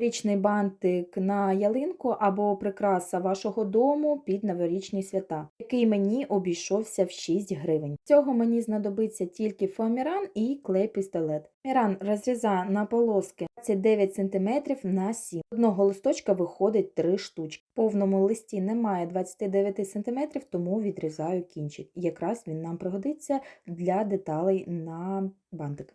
Річний бантик на ялинку або прикраса вашого дому під новорічні свята, який мені обійшовся в 6 гривень. Цього мені знадобиться тільки фоаміран і клей-пістолет. Міран розріза на полоски 29 см на 7 Одного листочка виходить 3 штучки. В повному листі немає 29 см, тому відрізаю кінчик. Якраз він нам пригодиться для деталей на бантик.